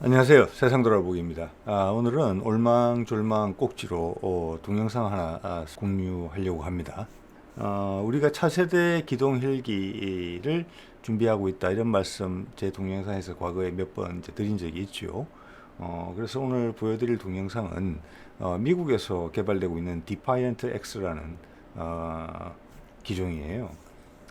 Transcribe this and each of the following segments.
안녕하세요. 세상 돌아보기입니다. 아, 오늘은 올망졸망 꼭지로 어, 동영상 하나 아, 공유하려고 합니다. 어, 우리가 차세대 기동 헬기를 준비하고 있다 이런 말씀 제 동영상에서 과거에 몇 번 드린 적이 있죠. 어, 그래서 오늘 보여드릴 동영상은 어, 미국에서 개발되고 있는 디파이언트 X라는 어, 기종이에요.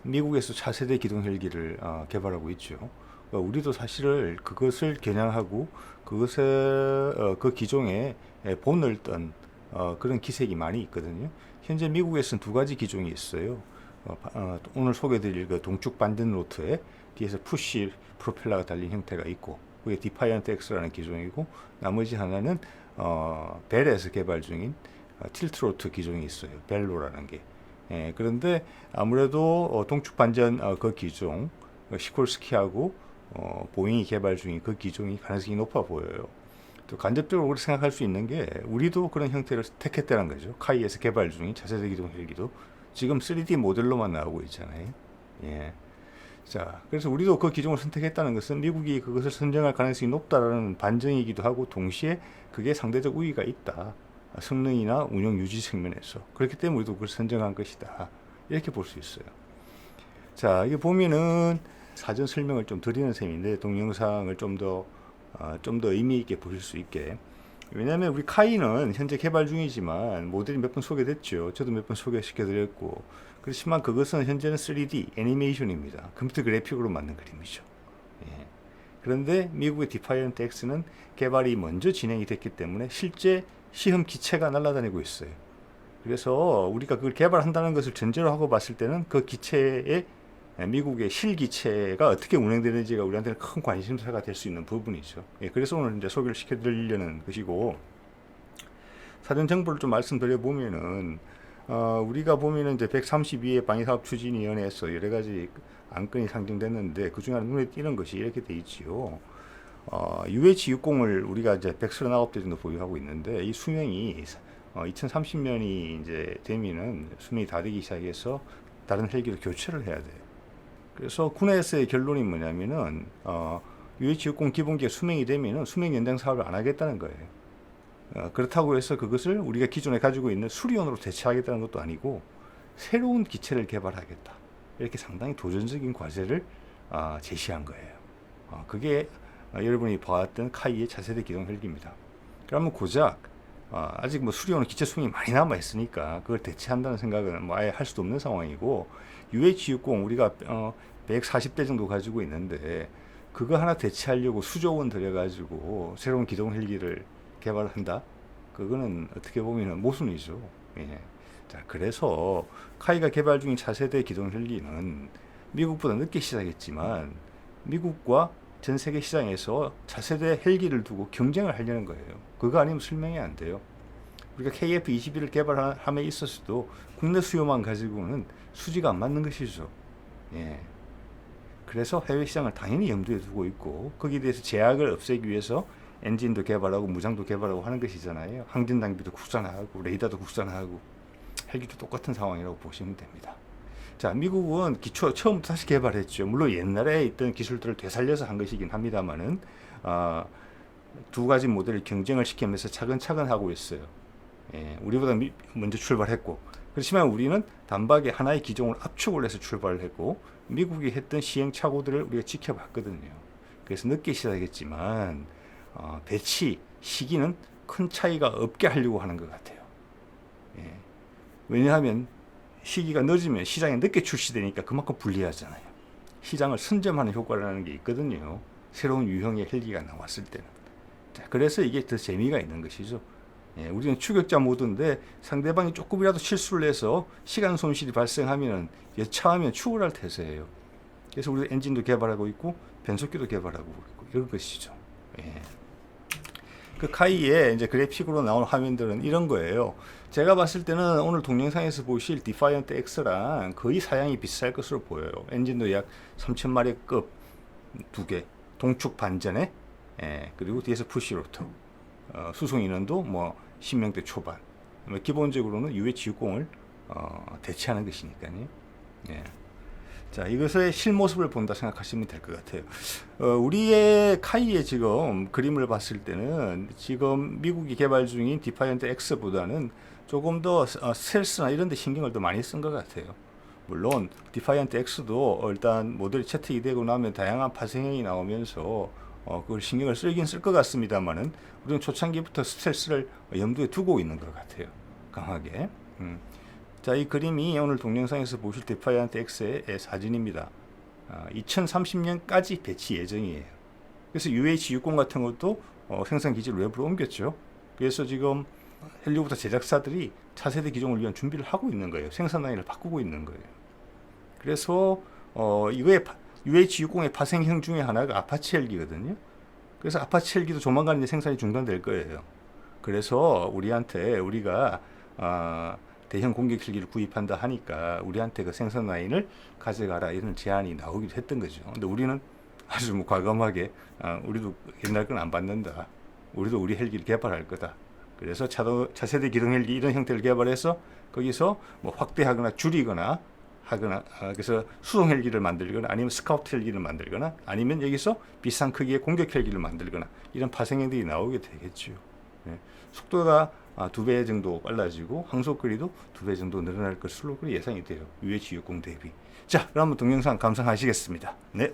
미국에서 차세대 기동 헬기를 어, 개발하고 있죠. 어, 우리도 사실을 그것을 겨냥하고 그것에 어, 그 기종에 에, 본을 떤 어, 그런 기색이 많이 있거든요. 현재 미국에서는 두 가지 기종이 있어요. 어, 바- 어, 오늘 소개드릴 그 동축 반든 로트에 뒤에서 푸시 프로펠러가 달린 형태가 있고 그게 디파이언트 X라는 기종이고 나머지 하나는 어, 벨에서 개발 중인 어, 틸트 로트 기종이 있어요. 벨로라는 게. 예, 그런데 아무래도 어, 동축 반전 어, 그 기종 어, 시콜스키하고 어, 보잉이 개발 중인 그 기종이 가능성이 높아 보여요. 또 간접적으로 그렇게 생각할 수 있는 게 우리도 그런 형태를 택했다는 거죠. 카이에서 개발 중인 차세대 기동 헬기도 지금 3D 모델로만 나오고 있잖아요. 예. 자, 그래서 우리도 그 기종을 선택했다는 것은 미국이 그것을 선정할 가능성이 높다라는 반증이기도 하고 동시에 그게 상대적 우위가 있다. 성능이나 운영 유지 측면에서. 그렇기 때문에 우리도 그걸 선정한 것이다. 이렇게 볼 수 있어요. 자, 이게 보면은 사전 설명을 좀 드리는 셈인데 동영상을 좀더 어, 좀더 의미 있게 보실 수 있게. 왜냐하면 우리 카이는 현재 개발 중이지만 모델이 몇 번 소개됐죠. 저도 몇 번 소개시켜드렸고 그렇지만 그것은 현재는 3D 애니메이션입니다. 컴퓨터 그래픽으로 만든 그림이죠. 예. 그런데 미국의 디파이언트 X는 개발이 먼저 진행이 됐기 때문에 실제 시험 기체가 날아다니고 있어요. 그래서 우리가 그걸 개발한다는 것을 전제로 하고 봤을 때는 그 기체의 미국의 실기체가 어떻게 운행되는지가 우리한테는 큰 관심사가 될 수 있는 부분이죠. 예, 그래서 오늘 이제 소개를 시켜드리려는 것이고 사전 정보를 좀 말씀드려 보면은 어, 우리가 보면은 이제 132회 방위사업 추진위원회에서 여러 가지 안건이 상정됐는데 그 중에 눈에 띄는 것이 이렇게 돼 있지요. 어, UH-60을 우리가 이제 139대 정도 보유하고 있는데 이 수명이 어, 2030년이 이제 되면은 수명이 다 되기 시작해서 다른 헬기로 교체를 해야 돼요. 그래서 군에서의 결론이 뭐냐면은 어, UH-60 기본기가 수명이 되면은 수명 연장 사업을 안 하겠다는 거예요. 어, 그렇다고 해서 그것을 우리가 기존에 가지고 있는 수리온으로 대체하겠다는 것도 아니고 새로운 기체를 개발하겠다. 이렇게 상당히 도전적인 과제를 아, 제시한 거예요. 어, 그게 어, 여러분이 봐왔던 카이의 차세대 기동 헬기입니다. 그러면 고작 어, 아직 뭐 수리온은 기체 수명이 많이 남아 있으니까 그걸 대체한다는 생각은 뭐 아예 할 수도 없는 상황이고 UH-60 우리가 어, 140대 정도 가지고 있는데 그거 하나 대체하려고 수조 원 들여가지고 새로운 기동 헬기를 개발한다? 그거는 어떻게 보면 모순이죠. 예. 자, 그래서 카이가 개발 중인 차세대 기동 헬기는 미국보다 늦게 시작했지만 미국과 전 세계 시장에서 차세대 헬기를 두고 경쟁을 하려는 거예요. 그거 아니면 설명이 안 돼요. 우리가 KF-21을 개발함에 있어서도 국내 수요만 가지고는 수지가 안 맞는 것이죠. 예. 그래서 해외 시장을 당연히 염두에 두고 있고 거기에 대해서 제약을 없애기 위해서 엔진도 개발하고 무장도 개발하고 하는 것이잖아요. 항진 장비도 국산화하고 레이더도 국산화하고 헬기도 똑같은 상황이라고 보시면 됩니다. 자, 미국은 기초 처음부터 다시 개발했죠. 물론 옛날에 있던 기술들을 되살려서 한 것이긴 합니다만은 아, 두 가지 모델을 경쟁을 시키면서 차근차근 하고 있어요. 예, 우리보다 미- 먼저 출발했고 그렇지만 우리는 단박에 하나의 기종을 압축을 해서 출발을 했고 미국이 했던 시행착오들을 우리가 지켜봤거든요. 그래서 늦게 시작했지만 어, 배치 시기는 큰 차이가 없게 하려고 하는 것 같아요. 예. 왜냐하면 시기가 늦으면 시장에 늦게 출시되니까 그만큼 불리하잖아요. 시장을 선점하는 효과라는 게 있거든요. 새로운 유형의 헬기가 나왔을 때는. 자, 그래서 이게 더 재미가 있는 것이죠. 예, 우리는 추격자 모드인데 상대방이 조금이라도 실수를 해서 시간 손실이 발생하면 여차하면 추월할 태세예요. 그래서 우리 엔진도 개발하고 있고 변속기도 개발하고 있고 이런 것이죠. 예. 그 카이에 이제 그래픽으로 나온 화면들은 이런 거예요. 제가 봤을 때는 오늘 동영상에서 보실 디파이언트 X랑 거의 사양이 비슷할 것으로 보여요. 엔진도 약 3,000마력급 두 개, 동축 반전에, 예, 그리고 뒤에서 푸시 로터, 어, 수송 인원도 뭐 10명대 초반. 뭐 기본적으로는 UH-60을 어, 대체하는 것이니까요. 예. 자, 이것의 실모습을 본다 생각하시면 될 것 같아요. 어, 우리의 카이의 지금 그림을 봤을 때는 지금 미국이 개발 중인 디파이언트 X보다는 조금 더 어, 스텔스나 이런 데 신경을 더 많이 쓴 것 같아요. 물론 디파이언트 X도 일단 모델이 채택이 되고 나면 다양한 파생형이 나오면서 어, 그걸 신경을 쓰긴 쓸 것 같습니다만은 우리는 초창기부터 스텔스를 염두에 두고 있는 것 같아요. 강하게. 음. 자, 이 그림이 오늘 동영상에서 보실 디파이언트 X의 사진입니다. 아, 2030년까지 배치 예정이에요. 그래서 UH60 같은 것도 어, 생산 기지를 외부로 옮겼죠. 그래서 지금 헬리콥터 제작사들이 차세대 기종을 위한 준비를 하고 있는 거예요. 생산 라인을 바꾸고 있는 거예요. 그래서 어, 이거의 UH60의 파생형 중에 하나가 아파치 헬기거든요. 그래서 아파치 헬기도 조만간 이제 생산이 중단될 거예요. 그래서 우리한테 우리가 아, 대형 공격 헬기를 구입한다 하니까 우리한테 그 생산 라인을 가져가라 이런 제안이 나오기도 했던 거죠. 근데 우리는 아주 뭐 과감하게 아, 우리도 옛날 건 안 받는다. 우리도 우리 헬기를 개발할 거다. 그래서 차도, 차세대 기동 헬기 이런 형태를 개발해서 거기서 뭐 확대하거나 줄이거나 하거나 아, 그래서 수송 헬기를 만들거나 아니면 스카우트 헬기를 만들거나 아니면 여기서 비싼 크기의 공격 헬기를 만들거나 이런 파생형들이 나오게 되겠죠. 네. 속도가 아, 두배 정도 빨라지고 항속거리도 두 배 정도 늘어날 것으로 그 예상이 돼요. UH60 대비. 자, 그럼 동영상 감상하시겠습니다. 네.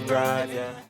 to thrive, yeah.